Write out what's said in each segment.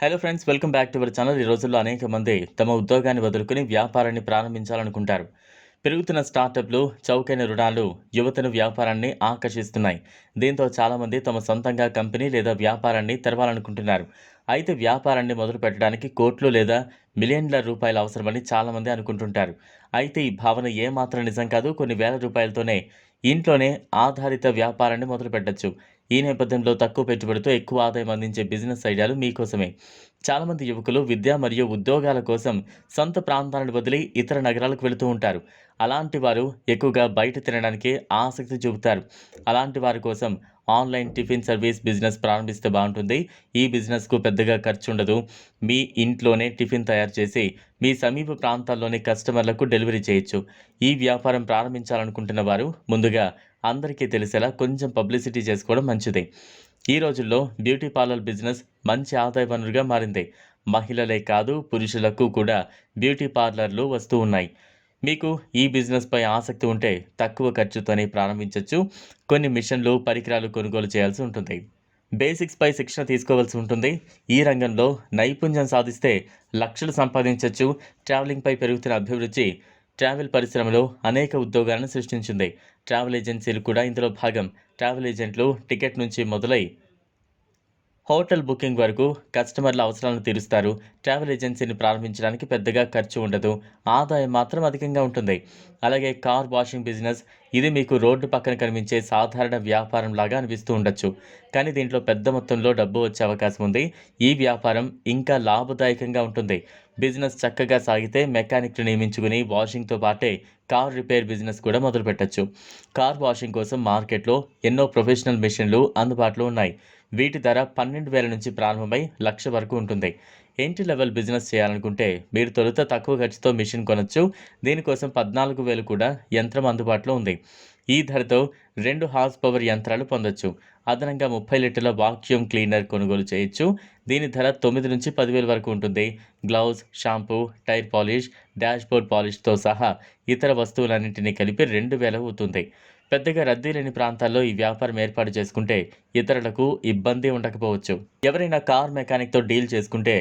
Hello friends welcome back to our channel ఈ రోజుల్లో అనేక మంది తమ ఉద్యోగాన్ని వదులుకుని వ్యాపారాన్ని ప్రారంభించాలనుకుంటారు. పెరుగుతున్న స్టార్టప్లు చౌకైన రుణాలు యువతను వ్యాపారాన్ని ఆకర్షిస్తున్నాయి. దీంతో చాలామంది తమ సొంతంగా కంపెనీ లేదా వ్యాపారాన్ని తెరవాలనుకుంటున్నారు. అయితే వ్యాపారాన్ని మొదలు పెట్టడానికి కోట్లు లేదా మిలియన్ల రూపాయలు అవసరమని చాలామంది అనుకుంటుంటారు. అయితే ఈ భావన ఏమాత్రం నిజం కాదు. కొన్ని వేల రూపాయలతోనే ఇంట్లోనే ఆధారిత వ్యాపారాన్ని మొదలు పెట్టచ్చు ఈ నేపథ్యంలో తక్కువ పెట్టుబడితో ఎక్కువ ఆదాయం అందించే బిజినెస్ ఐడియాలు మీకోసమే. చాలామంది యువకులు విద్య మరియు ఉద్యోగాల కోసం సొంత ప్రాంతాలను వదిలి ఇతర నగరాలకు వెళుతూ ఉంటారు. అలాంటి వారు ఎక్కువగా బయట తినడానికి ఆసక్తి చూపుతారు. అలాంటి వారి కోసం ఆన్లైన్ టిఫిన్ సర్వీస్ బిజినెస్ ప్రారంభిస్తే బాగుంటుంది. ఈ బిజినెస్కు పెద్దగా ఖర్చు ఉండదు మీ ఇంట్లోనే టిఫిన్ తయారు చేసి మీ సమీప ప్రాంతాల్లోని కస్టమర్లకు డెలివరీ చేయొచ్చు. ఈ వ్యాపారం ప్రారంభించాలనుకుంటున్న వారు ముందుగా అందరికీ తెలిసేలా కొంచెం పబ్లిసిటీ చేసుకోవడం మంచిది. ఈ రోజుల్లో బ్యూటీ పార్లర్ బిజినెస్ మంచి ఆదాయ వనరుగా మారింది. మహిళలే కాదు పురుషులకు కూడా బ్యూటీ పార్లర్లు వస్తూ ఉన్నాయి. మీకు ఈ బిజినెస్పై ఆసక్తి ఉంటే తక్కువ ఖర్చుతోనే ప్రారంభించవచ్చు కొన్ని మిషన్లు పరికరాలు కొనుగోలు చేయాల్సి ఉంటుంది. బేసిక్స్పై శిక్షణ తీసుకోవాల్సి ఉంటుంది. ఈ రంగంలో నైపుణ్యం సాధిస్తే లక్షలు సంపాదించవచ్చు ట్రావెలింగ్పై పెరుగుతున్న అభివృద్ధి ట్రావెల్ పరిశ్రమలో అనేక ఉద్యోగాలను సృష్టించింది. ట్రావెల్ ఏజెన్సీలు కూడా ఇందులో భాగం. ట్రావెల్ ఏజెంట్లు టికెట్ నుంచి మొదలై హోటల్ బుకింగ్ వరకు కస్టమర్ల అవసరాలను తీరుస్తారు. ట్రావెల్ ఏజెన్సీని ప్రారంభించడానికి పెద్దగా ఖర్చు ఉండదు. ఆదాయం మాత్రం అధికంగా ఉంటుంది. అలాగే కార్ వాషింగ్ బిజినెస్ ఇది మీకు రోడ్డు పక్కన కనిపించే సాధారణ వ్యాపారం లాగా అనిపిస్తూ ఉండొచ్చు. కానీ దీంట్లో పెద్ద మొత్తంలో డబ్బు వచ్చే అవకాశం ఉంది. ఈ వ్యాపారం ఇంకా లాభదాయకంగా ఉంటుంది. బిజినెస్ చక్కగా సాగితే మెకానిక్ని నియమించుకుని వాషింగ్తో పాటే కార్ రిపేర్ బిజినెస్ కూడా మొదలు పెట్టచ్చు కార్ వాషింగ్ కోసం మార్కెట్లో ఎన్నో ప్రొఫెషనల్ మిషన్లు అందుబాటులో ఉన్నాయి. వీటి ధర పన్నెండు వేల నుంచి ప్రారంభమై లక్ష వరకు ఉంటుంది. ఎంట్రీ లెవెల్ బిజినెస్ చేయాలనుకుంటే మీరు తొలుత తక్కువ ఖర్చుతో మిషన్ కొనొచ్చు. దీనికోసం పద్నాలుగు వేలు కూడా యంత్రం అందుబాటులో ఉంది. ఈ ధరతో రెండు హార్స్ పవర్ యంత్రాలు పొందొచ్చు. అదనంగా ముప్పై లీటర్ల వాక్యూమ్ క్లీనర్ కొనుగోలు చేయొచ్చు. దీని ధర తొమ్మిది నుంచి పదివేల వరకు ఉంటుంది. Gloves shampoo tyre polish dashboard పాలిష్తో సహా ఇతర వస్తువులన్నింటినీ కలిపి రెండు వేల అవుతుంది. పెద్దగా రద్దీ లేని ప్రాంతాల్లో ఈ వ్యాపారం ఏర్పాటు చేసుకుంటే ఇతరులకు ఇబ్బంది ఉండకపోవచ్చు. ఎవరైనా కార్ మెకానిక్తో డీల్ చేసుకుంటే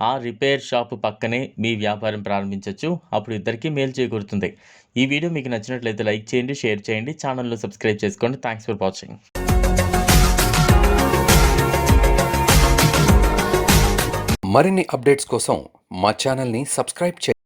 ఆ రిపేర్ షాప్ పక్కనే మీ వ్యాపారం ప్రారంభించవచ్చు అప్పుడు ఇద్దరికీ మేలు చేకూరుతుంది. ఈ వీడియో మీకు నచ్చినట్లయితే లైక్ చేయండి షేర్ చేయండి ఛానల్లో సబ్స్క్రైబ్ చేసుకోండి. థ్యాంక్స్ ఫర్ వాచింగ్ మరిన్ని అప్డేట్స్ కోసం మా ఛానల్ని సబ్స్క్రైబ్ చేయండి.